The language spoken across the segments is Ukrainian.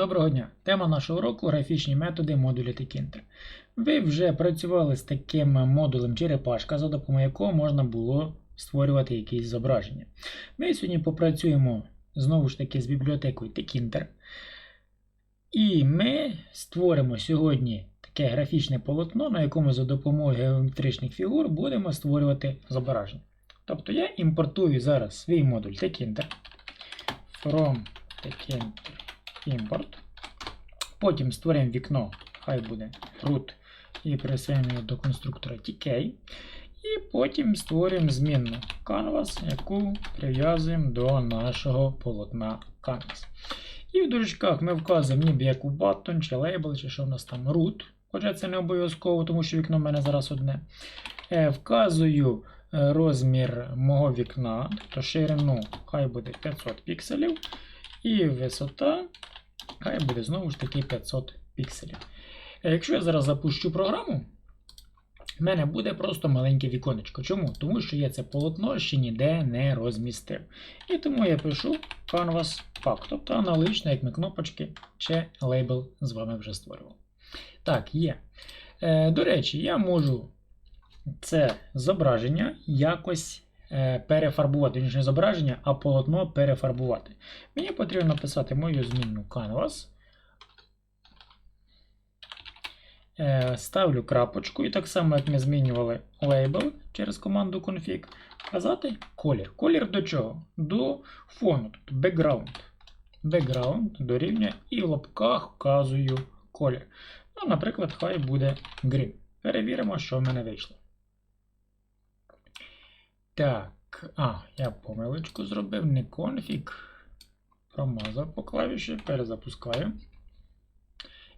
Доброго дня! Тема нашого уроку графічні методи модулі Tkinter. Ви вже працювали з таким модулем черепашка, за допомогою якого можна було створювати якісь зображення. Ми сьогодні попрацюємо знову ж таки з бібліотекою Tkinter. І ми створимо сьогодні таке графічне полотно, на якому за допомогою геометричних фігур будемо створювати зображення. Тобто я імпортую зараз свій модуль Tkinter from Tkinter import. Потім створимо вікно, хай буде root, і пересуємо його до конструктора TK. І потім створюємо змінну canvas, яку прив'язуємо до нашого полотна canvas. І в дужечках ми вказуємо ніби як button, чи label, чи що в нас там root. Хоча це не обов'язково, тому що вікно в мене зараз одне. Е, Вказую е, розмір мого вікна, тобто ширину хай буде 500 пікселів. І висота хай буде знову ж таки 500 пікселів. Е, Якщо я зараз запущу програму, в мене буде просто маленьке віконечко. Чому? Тому що я це полотно ще ніде не розмістив. І тому я пишу Canvas Pack, тобто аналогічно, як ми кнопочки чи лейбл з вами вже створював. Так, є. Е, До речі, я можу це зображення якось перефарбувати. Ніж зображення, а полотно перефарбувати. Мені потрібно написати мою змінну Canvas. Е, Ставлю крапочку, і так само, як ми змінювали лейбл через команду config, вказати колір. Колір до чого? До фону, тобто background. Background дорівнює і в лапках вказую колір. Ну, наприклад, хай буде green. Перевіримо, що в мене вийшло. Так, а, я помилочку зробив, не config. Промазав по клавіші, перезапускаю.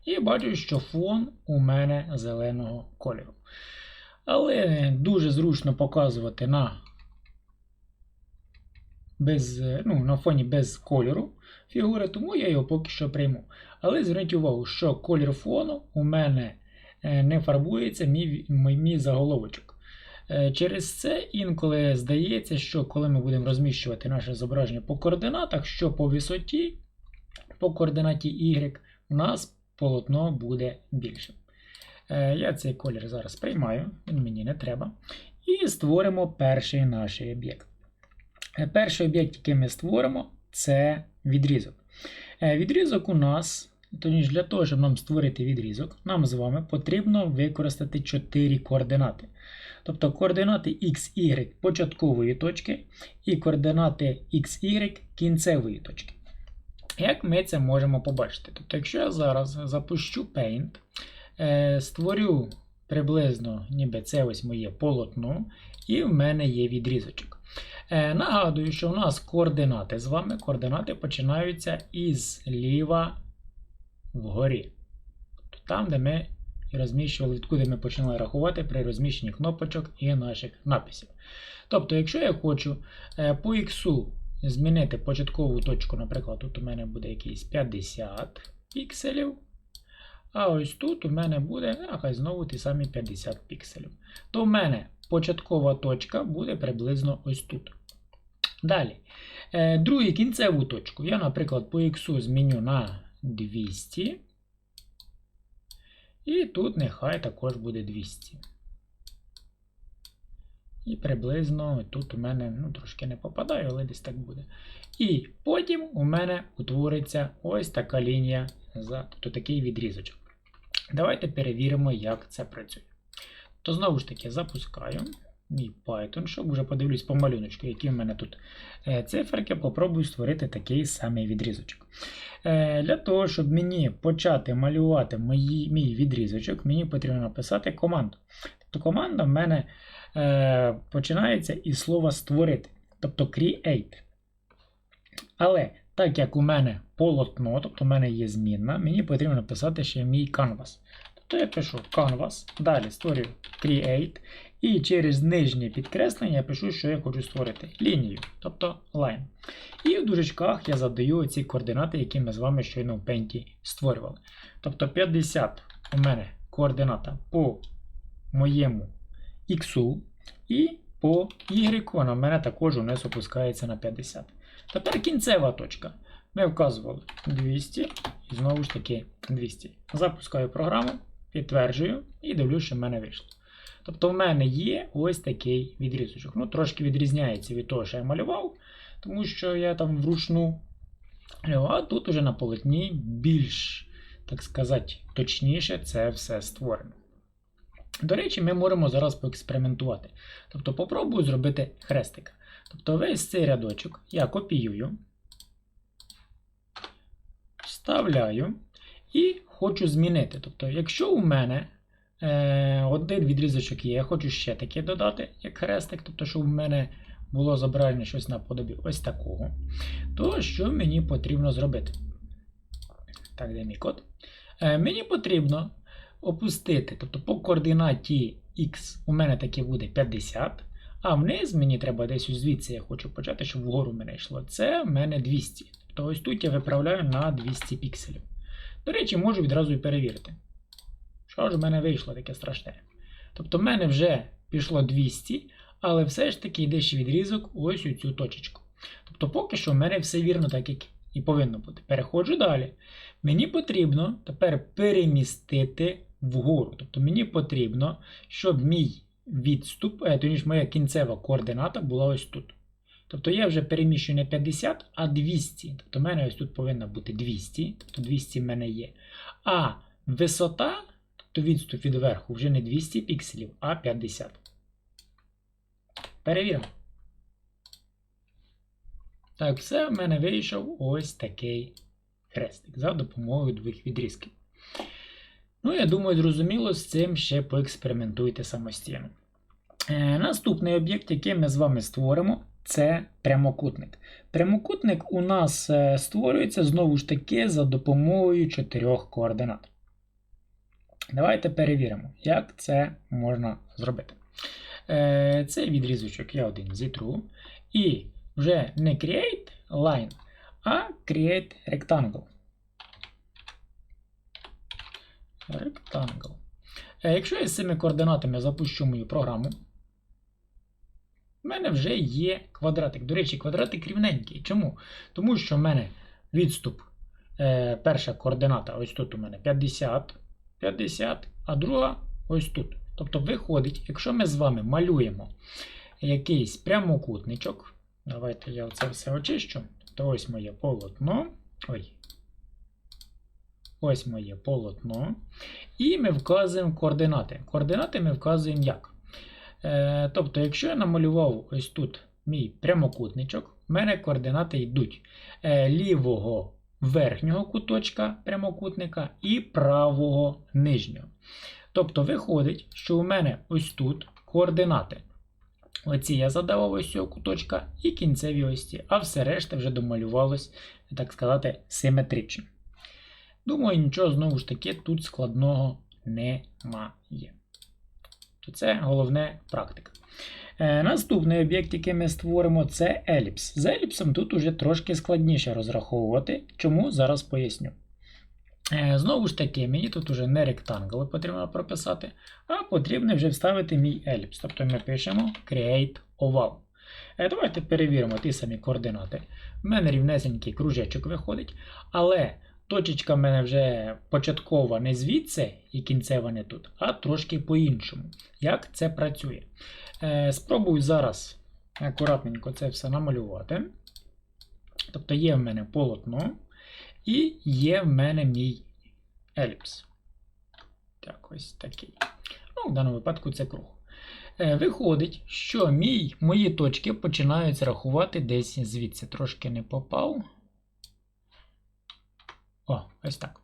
І бачу, що фон у мене зеленого кольору. Але дуже зручно показувати на без, ну, на фоні без кольору фігури, тому я його поки що прийму. Але зверніть увагу, що колір фону у мене е, не фарбується мій, мій заголовочок. Е, Через це інколи здається, що коли ми будемо розміщувати наше зображення по координатах, що по висоті, по координаті Y, у нас полотно буде більшим. Е, Я цей колір зараз приймаю, він мені не треба. І створимо перший наш об'єкт. Е, Перший об'єкт, який ми створимо, це відрізок. Відрізок у нас, тоді для того, щоб нам створити відрізок, нам з вами потрібно використати 4 координати. Тобто координати x, y початкової точки і координати x, y кінцевої точки. Як ми це можемо побачити? Тобто, якщо я зараз запущу Paint, е, створю приблизно, ніби це ось моє полотно, і в мене є відрізочок. Е, Нагадую, що у нас координати з вами координати починаються із ліва вгорі. Тобто Там, де ми і розміщували, відкуди ми починали рахувати при розміщенні кнопочок і наших написів. Тобто, якщо я хочу е, по X змінити початкову точку, наприклад, тут у мене буде якийсь 50 пікселів. А ось тут у мене буде, а хай знову ті самі 50 пікселів. То в мене початкова точка буде приблизно ось тут. Далі. Е, Другу кінцеву точку. Я, наприклад, по X зміню на 200. І тут нехай також буде 200. І приблизно тут у мене ну, трошки не попадаю, але десь так буде. І потім у мене утвориться ось така лінія, тобто такий відрізочок. Давайте перевіримо, як це працює. То знову ж таки запускаю мій Python, щоб вже подивлюсь по малюночку, які в мене тут е, циферки, попробую створити такий самий відрізочок. Е, Для того, щоб мені почати малювати мої, мій відрізочок, мені потрібно написати команду. Тобто команда в мене е, починається із слова створити, тобто create. Але так як у мене полотно, тобто в мене є змінна, мені потрібно написати ще мій canvas. Тобто я пишу canvas, далі створюю create, і через нижнє підкреслення я пишу, що я хочу створити лінію, тобто line. І в дужечках я задаю ці координати, які ми з вами щойно в пенті створювали. Тобто 50 у мене координата по моєму x, і по y вона в мене також униз опускається на 50. Тепер кінцева точка. Ми вказували 200, і знову ж таки 200. Запускаю програму, підтверджую і дивлюсь, що в мене вийшло. Тобто в мене є ось такий відрізочок. Ну, трошки відрізняється від того, що я малював, тому що я там вручну. А тут уже на полотні більш, так сказати, точніше це все створено. До речі, ми можемо зараз поекспериментувати. Тобто попробую зробити хрестика. Тобто весь цей рядочок я копіюю, вставляю і хочу змінити. Тобто, якщо у мене е, один відрізочок є, я хочу ще таке додати, як хрестик, тобто, щоб у мене було зображення щось наподобі ось такого, то що мені потрібно зробити? Так, де мій код? Е, мені потрібно опустити, тобто по координаті X у мене таке буде 50. А вниз мені треба десь звідси я хочу почати, щоб вгору мене йшло. Це в мене 200. Тобто ось тут я виправляю на 200 пікселів. До речі, можу відразу і перевірити. Що ж в мене вийшло таке страшне? Тобто в мене вже пішло 200, але все ж таки йде ще відрізок ось у цю точечку. Тобто поки що в мене все вірно, так як і повинно бути. Переходжу далі. Мені потрібно тепер перемістити вгору. Тобто мені потрібно, щоб мій відступ, е, моя кінцева координата була ось тут. Тобто я вже переміщую не 50, а 200. Тобто в мене ось тут повинно бути 200, тобто 200 в мене є. А висота, тобто відступ від верху, вже не 200 пікселів, а 50. Перевіримо. Так, все, в мене вийшов ось такий хрестик за допомогою двох відрізків. Ну, я думаю, зрозуміло, з цим ще поекспериментуйте самостійно. Е, наступний об'єкт, який ми з вами створимо, це прямокутник. Прямокутник у нас е, створюється знову ж таки за допомогою чотирьох координат. Давайте перевіримо, як це можна зробити. Е, цей відрізочок я один зітру. І вже не create line, а create rectangle. Rectangle. Е, Якщо я з цими координатами запущу мою програму, в мене вже є квадратик. До речі, квадратик рівненький. Чому? Тому що в мене відступ, е, перша координата, ось тут у мене 50, 50, а друга ось тут. Тобто виходить, якщо ми з вами малюємо якийсь прямокутничок, давайте я це все очищу, то ось моє полотно. Ой. Ось моє полотно. І ми вказуємо координати. Координати ми вказуємо як? Е, Тобто, якщо я намалював ось тут мій прямокутничок, в мене координати йдуть е, лівого верхнього куточка прямокутника і правого нижнього. Тобто, виходить, що у мене ось тут координати. Оці я задавав ось цього куточка і кінцеві ось а все решта вже домалювалось, так сказати, симетрично. Думаю, нічого знову ж таки тут складного немає. То це головне практика. Е, наступний об'єкт, який ми створимо, це еліпс. З еліпсом тут уже трошки складніше розраховувати. Чому зараз поясню. Е, знову ж таки, мені тут уже не ректангли потрібно прописати, а потрібно вже вставити мій еліпс. Тобто ми пишемо Create Oval. Е, давайте перевіримо ті самі координати. У мене рівнесенький кружечок виходить, але точечка в мене вже початкова не звідси і кінцева не тут, а трошки по-іншому. Як це працює? Е, спробую зараз акуратненько це все намалювати. Тобто є в мене полотно. І є в мене мій еліпс. Так, ось такий. Ну, В даному випадку це круг. Е, виходить, що мій, мої точки починають рахувати десь звідси. Трошки не попав. О, ось так.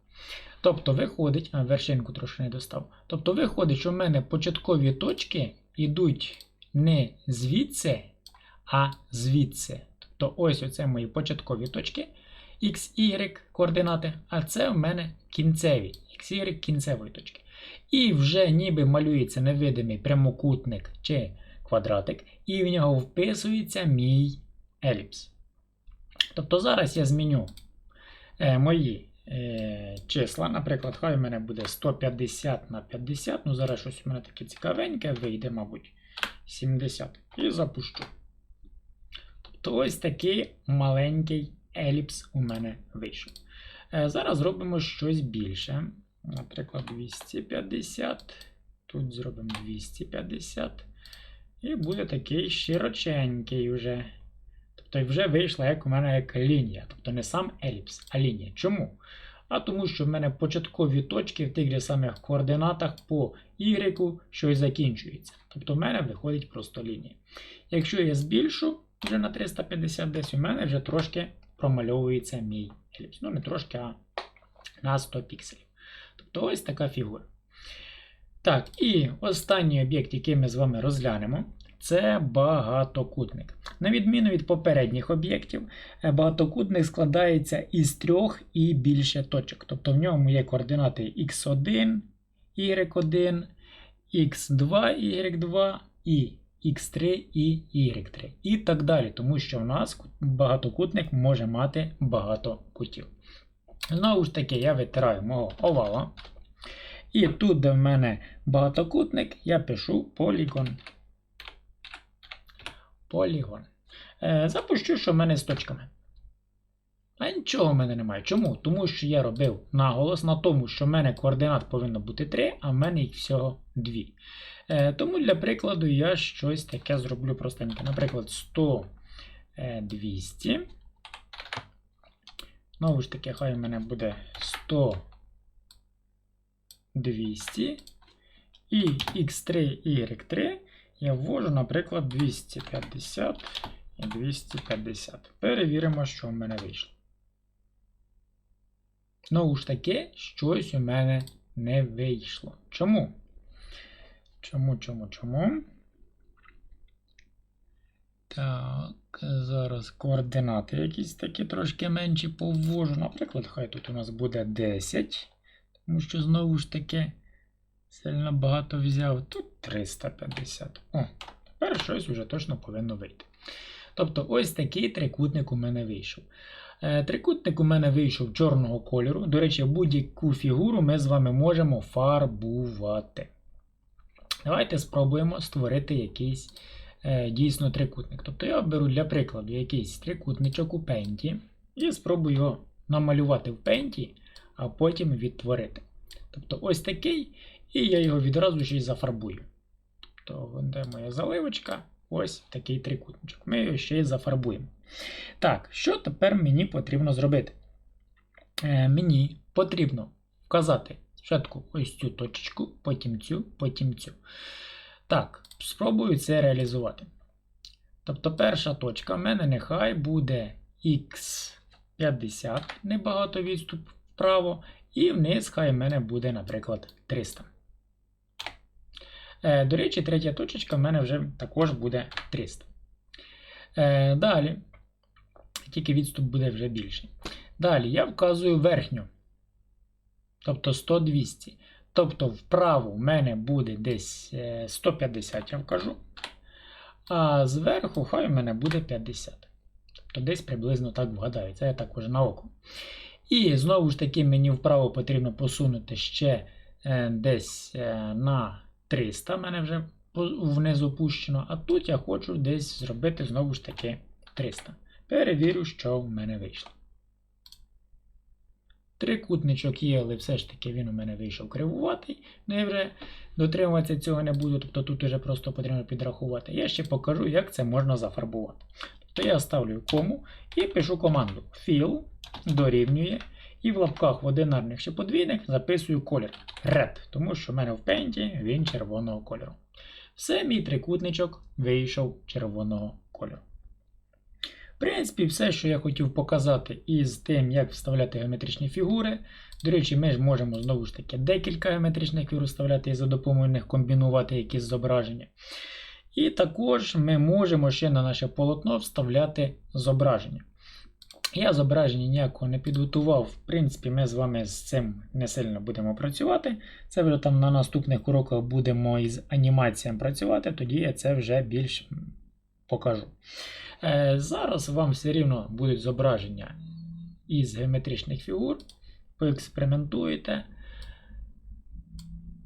Тобто, виходить, а вершинку трошки не достав. Тобто, виходить, що в мене початкові точки йдуть не звідси, а звідси. Тобто, ось оце мої початкові точки. X, Y координати, а це в мене кінцеві XY кінцевої точки. І вже ніби малюється невидимий прямокутник чи квадратик, і в нього вписується мій еліпс. Тобто зараз я зміню е, мої е, числа. Наприклад, хай у мене буде 150 на 50. Ну, зараз щось у мене таке цікавеньке, вийде, мабуть, 70. І запущу. Тобто ось такий маленький еліпс у мене вийшов. Е, Зараз зробимо щось більше. Наприклад, 250. Тут зробимо 250. І буде такий широченький вже. Тобто вже вийшла як у мене як лінія. Тобто не сам еліпс, а лінія. Чому? А тому що в мене початкові точки в тих же самих координатах по Y щось закінчується. Тобто в мене виходить просто лінія. Якщо я збільшу вже на 350 десь, у мене вже трошки промальовується мій еліпс. Ну, не трошки, а на 100 пікселів. Тобто ось така фігура. Так, і останній об'єкт, який ми з вами розглянемо, це багатокутник. На відміну від попередніх об'єктів, е, багатокутник складається із трьох і більше точок. Тобто в ньому є координати x1, y1, x2, y2 і x3 і y3. І так далі, тому що в нас багатокутник може мати багато кутів. Знову ж таки, я витираю мого овала. І тут, де в мене багатокутник, я пишу полігон. Полігон. Е, запущу, що в мене з точками. А нічого в мене немає. Чому? Тому що я робив наголос на тому, що в мене координат повинно бути 3, а в мене їх всього 2. Е, тому для прикладу я щось таке зроблю простеньке. Наприклад, 100 е, 200. Знову ж таки, хай у мене буде 100 200. І x3 і y3 я ввожу, наприклад, 250 і 250. Перевіримо, що в мене вийшло. Знову ж таки, щось у мене не вийшло. Чому? Чому, чому, чому? Так, зараз координати якісь такі трошки менші поввожу. Наприклад, хай тут у нас буде 10. Тому що знову ж таки сильно багато взяв. Тут 350. О, тепер щось вже точно повинно вийти. Тобто, ось такий трикутник у мене вийшов. Е, Трикутник у мене вийшов чорного кольору. До речі, будь-яку фігуру ми з вами можемо фарбувати. Давайте спробуємо створити якийсь е, дійсно трикутник. Тобто я беру для прикладу якийсь трикутничок у пенті і спробую його намалювати в пенті, а потім відтворити. Тобто ось такий, і я його відразу ще й зафарбую. Тобто, де моя заливочка? Ось такий трикутничок. Ми його ще й зафарбуємо. Так, що тепер мені потрібно зробити? Е, Мені потрібно вказати спочатку ось цю точечку, потім цю, потім цю. Так, спробую це реалізувати. Тобто, перша точка в мене нехай буде x50, небагато відступ вправо, і вниз хай в мене буде, наприклад, 300. Е, До речі, третя точечка в мене вже також буде 300. Е, Далі, тільки відступ буде вже більший. Далі я вказую верхню. Тобто 100-200. Тобто вправо в мене буде десь 150, я вкажу. А зверху хай у мене буде 50. Тобто десь приблизно так вгадаю. Це я також на око. І знову ж таки, мені вправо потрібно посунути ще е, десь е, на 300. У мене вже вниз опущено. А тут я хочу десь зробити знову ж таки 300. Перевірю, що в мене вийшло. Трикутничок є, але все ж таки він у мене вийшов кривуватий. Ну я вже дотримуватися цього не буду, тобто тут вже просто потрібно підрахувати. Я ще покажу, як це можна зафарбувати. Тобто я ставлю кому і пишу команду fill дорівнює. І в лапках в одинарних чи подвійних записую колір Red, тому що в мене в пенті він червоного кольору. Все, мій трикутничок вийшов червоного кольору. В принципі, все, що я хотів показати із тим, як вставляти геометричні фігури. До речі, ми ж можемо знову ж таки декілька геометричних фігур вставляти і за допомогою них комбінувати якісь зображення. І також ми можемо ще на наше полотно вставляти зображення. Я зображення ніякого не підготував. В принципі, ми з вами з цим не сильно будемо працювати. Це вже там на наступних уроках будемо із анімаціями працювати, тоді я це вже більш покажу. Е, Зараз вам все рівно будуть зображення із геометричних фігур. Поекспериментуєте.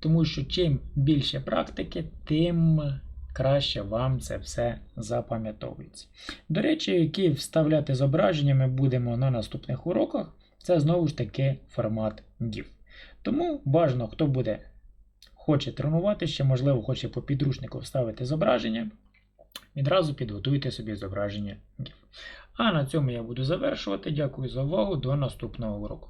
Тому що чим більше практики, тим краще вам це все запам'ятовується. До речі, які вставляти зображення ми будемо на наступних уроках. Це знову ж таки формат GIF. Тому бажано, хто буде хоче тренувати, ще, можливо, хоче по підручнику вставити зображення, відразу підготуйте собі зображення GIF. А на цьому я буду завершувати. Дякую за увагу. До наступного уроку.